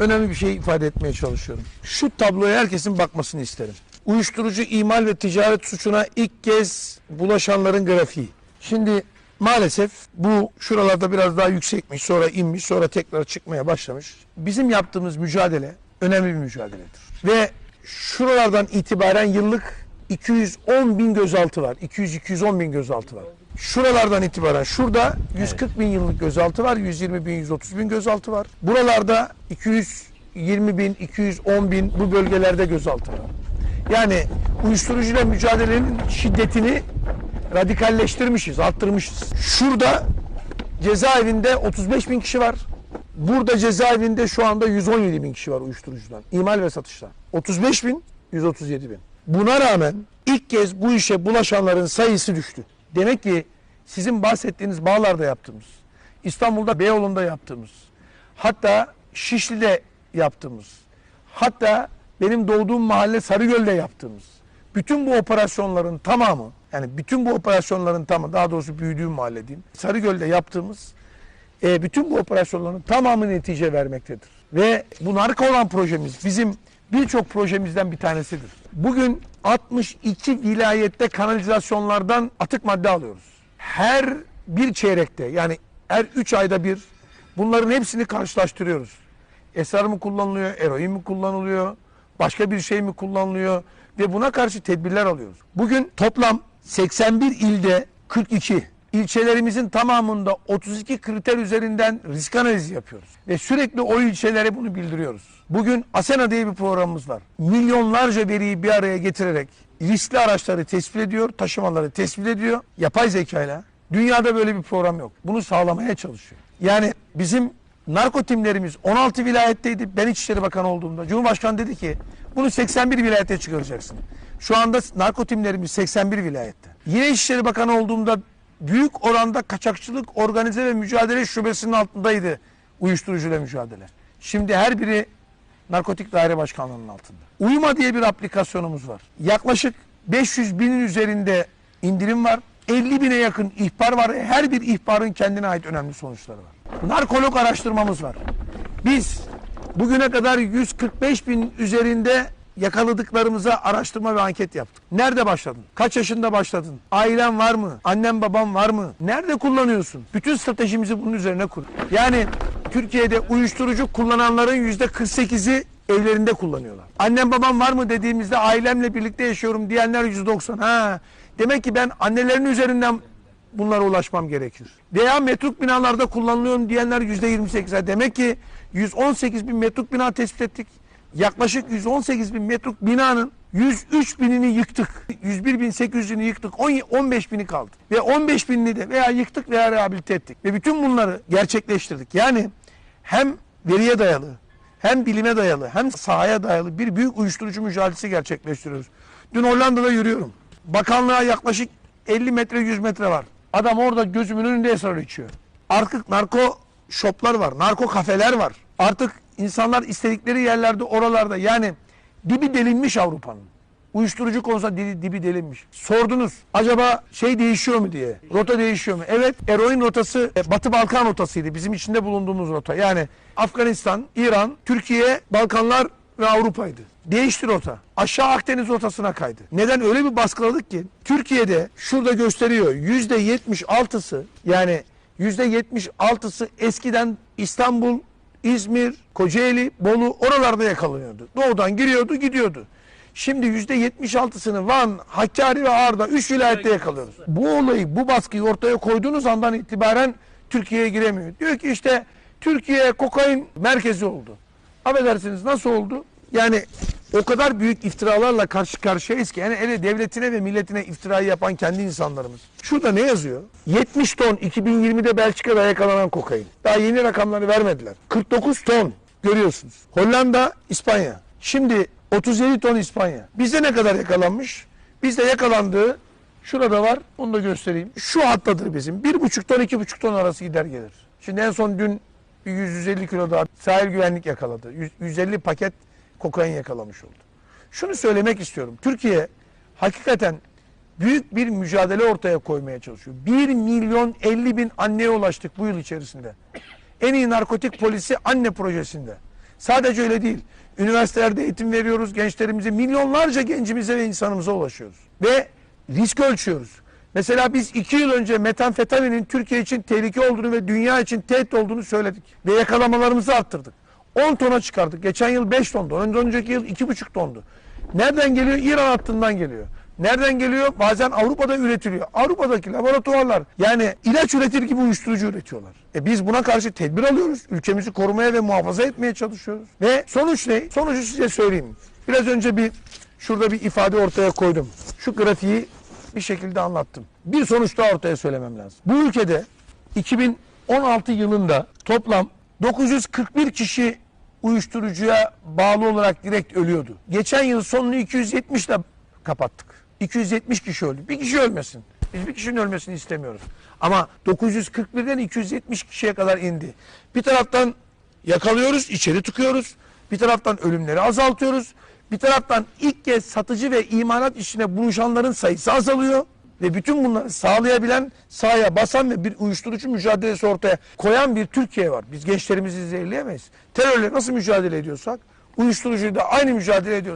önemli bir şey ifade etmeye çalışıyorum. Şu tabloya herkesin bakmasını isterim. Uyuşturucu imal ve ticaret suçuna ilk kez bulaşanların grafiği. Şimdi maalesef bu şuralarda biraz daha yüksekmiş, sonra inmiş, sonra tekrar çıkmaya başlamış. Bizim yaptığımız mücadele önemli bir mücadeledir. Ve şuralardan itibaren yıllık 210 bin gözaltı var. 200-210 bin gözaltı var. Şuralardan itibaren şurada 140 bin yıllık gözaltı var. 120 bin, 130 bin gözaltı var. Buralarda 220 bin, 210 bin bu bölgelerde gözaltı var. Yani uyuşturucuyla mücadelenin şiddetini radikalleştirmişiz, arttırmışız. Şurada cezaevinde 35 bin kişi var. Burada cezaevinde şu anda 117 bin kişi var uyuşturucudan. İmal ve satıştan. 35 bin, 137 bin. Buna rağmen ilk kez bu işe bulaşanların sayısı düştü. Demek ki sizin bahsettiğiniz bağlarda yaptığımız, İstanbul'da Beyoğlu'nda yaptığımız, hatta Şişli'de yaptığımız, hatta benim doğduğum mahalle Sarıgöl'de yaptığımız, bütün bu operasyonların tamamı, yani bütün bu operasyonların tamamı, daha doğrusu büyüdüğüm mahalle diyeyim, Sarıgöl'de yaptığımız e, bütün bu operasyonların tamamı netice vermektedir. Ve bu narko olan projemiz bizim birçok projemizden bir tanesidir. Bugün 62 vilayette kanalizasyonlardan atık madde alıyoruz. Her bir çeyrekte yani her 3 ayda bir bunların hepsini karşılaştırıyoruz. Esrar mı kullanılıyor, eroin mi kullanılıyor, başka bir şey mi kullanılıyor ve buna karşı tedbirler alıyoruz. Bugün toplam 81 ilde 42 ilçelerimizin tamamında 32 kriter üzerinden risk analizi yapıyoruz. Ve sürekli o ilçelere bunu bildiriyoruz. Bugün Asena diye bir programımız var. Milyonlarca veriyi bir araya getirerek riskli araçları tespit ediyor, taşımaları tespit ediyor. Yapay zekayla. Dünyada böyle bir program yok. Bunu sağlamaya çalışıyor. Yani bizim narko timlerimiz 16 vilayetteydi. Ben İçişleri Bakanı olduğumda Cumhurbaşkanı dedi ki bunu 81 vilayete çıkaracaksın. Şu anda narko timlerimiz 81 vilayette. Yine İçişleri Bakanı olduğumda büyük oranda kaçakçılık organize ve mücadele şubesinin altındaydı uyuşturucuyla mücadele. Şimdi her biri Narkotik Daire Başkanlığı'nın altında. Uyuma diye bir aplikasyonumuz var. Yaklaşık 500 binin üzerinde indirim var. 50 bine yakın ihbar var. Her bir ihbarın kendine ait önemli sonuçları var. Narkolog araştırmamız var. Biz bugüne kadar 145 bin üzerinde yakaladıklarımıza araştırma ve anket yaptık. Nerede başladın? Kaç yaşında başladın? Ailen var mı? Annen baban var mı? Nerede kullanıyorsun? Bütün stratejimizi bunun üzerine kur. Yani Türkiye'de uyuşturucu kullananların yüzde 48'i evlerinde kullanıyorlar. Annem babam var mı dediğimizde ailemle birlikte yaşıyorum diyenler 190. Ha. Demek ki ben annelerin üzerinden bunlara ulaşmam gerekir. Veya metruk binalarda kullanılıyorum diyenler yüzde 28. Demek ki 118 bin metruk bina tespit ettik. Yaklaşık 118 bin metruk binanın 103 binini yıktık. 101 bin 800'ünü yıktık. 10 15 bini kaldı. Ve 15 binini de veya yıktık veya rehabilite ettik. Ve bütün bunları gerçekleştirdik. Yani hem veriye dayalı, hem bilime dayalı, hem sahaya dayalı bir büyük uyuşturucu mücadelesi gerçekleştiriyoruz. Dün Hollanda'da yürüyorum. Bakanlığa yaklaşık 50 metre 100 metre var. Adam orada gözümün önünde esrar içiyor. Artık narko şoplar var, narko kafeler var. Artık insanlar istedikleri yerlerde oralarda yani dibi delinmiş Avrupa'nın. Uyuşturucu konusunda dibi, dibi delinmiş. Sordunuz acaba şey değişiyor mu diye. Rota değişiyor mu? Evet eroin rotası e, Batı Balkan rotasıydı. Bizim içinde bulunduğumuz rota. Yani Afganistan, İran, Türkiye, Balkanlar ve Avrupa'ydı. Değişti rota. Aşağı Akdeniz rotasına kaydı. Neden öyle bir baskıladık ki Türkiye'de şurada gösteriyor yüzde 76'sı yani yüzde 76'sı eskiden İstanbul, İzmir, Kocaeli, Bolu oralarda yakalanıyordu. Doğudan giriyordu gidiyordu. Şimdi yüzde 76'sını Van, Hakkari ve Ağrı'da 3 vilayette yakalıyoruz. Bu olayı, bu baskıyı ortaya koyduğunuz andan itibaren Türkiye'ye giremiyor. Diyor ki işte Türkiye kokain merkezi oldu. Affedersiniz nasıl oldu? Yani o kadar büyük iftiralarla karşı karşıyayız ki yani ele devletine ve milletine iftirayı yapan kendi insanlarımız. Şurada ne yazıyor? 70 ton 2020'de Belçika'da yakalanan kokain. Daha yeni rakamları vermediler. 49 ton görüyorsunuz. Hollanda, İspanya. Şimdi 37 ton İspanya. Bizde ne kadar yakalanmış? Bizde yakalandığı şurada var. Onu da göstereyim. Şu hattadır bizim. 1,5 ton 2,5 ton arası gider gelir. Şimdi en son dün bir 150 kilo daha sahil güvenlik yakaladı. 100 150 paket kokain yakalamış oldu. Şunu söylemek istiyorum. Türkiye hakikaten büyük bir mücadele ortaya koymaya çalışıyor. 1 milyon 50 bin anneye ulaştık bu yıl içerisinde. En iyi narkotik polisi anne projesinde. Sadece öyle değil. Üniversitelerde eğitim veriyoruz gençlerimize, milyonlarca gencimize ve insanımıza ulaşıyoruz. Ve risk ölçüyoruz. Mesela biz iki yıl önce metamfetaminin Türkiye için tehlike olduğunu ve dünya için tehdit olduğunu söyledik. Ve yakalamalarımızı arttırdık. 10 tona çıkardık. Geçen yıl 5 tondu. Ondan önceki yıl 2,5 tondu. Nereden geliyor? İran hattından geliyor. Nereden geliyor? Bazen Avrupa'da üretiliyor. Avrupa'daki laboratuvarlar yani ilaç üretir gibi uyuşturucu üretiyorlar. E biz buna karşı tedbir alıyoruz. Ülkemizi korumaya ve muhafaza etmeye çalışıyoruz. Ve sonuç ne? Sonucu size söyleyeyim. Biraz önce bir şurada bir ifade ortaya koydum. Şu grafiği bir şekilde anlattım. Bir sonuç daha ortaya söylemem lazım. Bu ülkede 2016 yılında toplam 941 kişi uyuşturucuya bağlı olarak direkt ölüyordu. Geçen yıl sonunu 270 ile kapattık. 270 kişi öldü. Bir kişi ölmesin. Biz bir kişinin ölmesini istemiyoruz. Ama 941'den 270 kişiye kadar indi. Bir taraftan yakalıyoruz, içeri tıkıyoruz. Bir taraftan ölümleri azaltıyoruz. Bir taraftan ilk kez satıcı ve imalat işine buluşanların sayısı azalıyor. Ve bütün bunları sağlayabilen, sahaya basan ve bir uyuşturucu mücadelesi ortaya koyan bir Türkiye var. Biz gençlerimizi zehirleyemeyiz. Terörle nasıl mücadele ediyorsak uyuşturucuyla da aynı mücadele ediyoruz.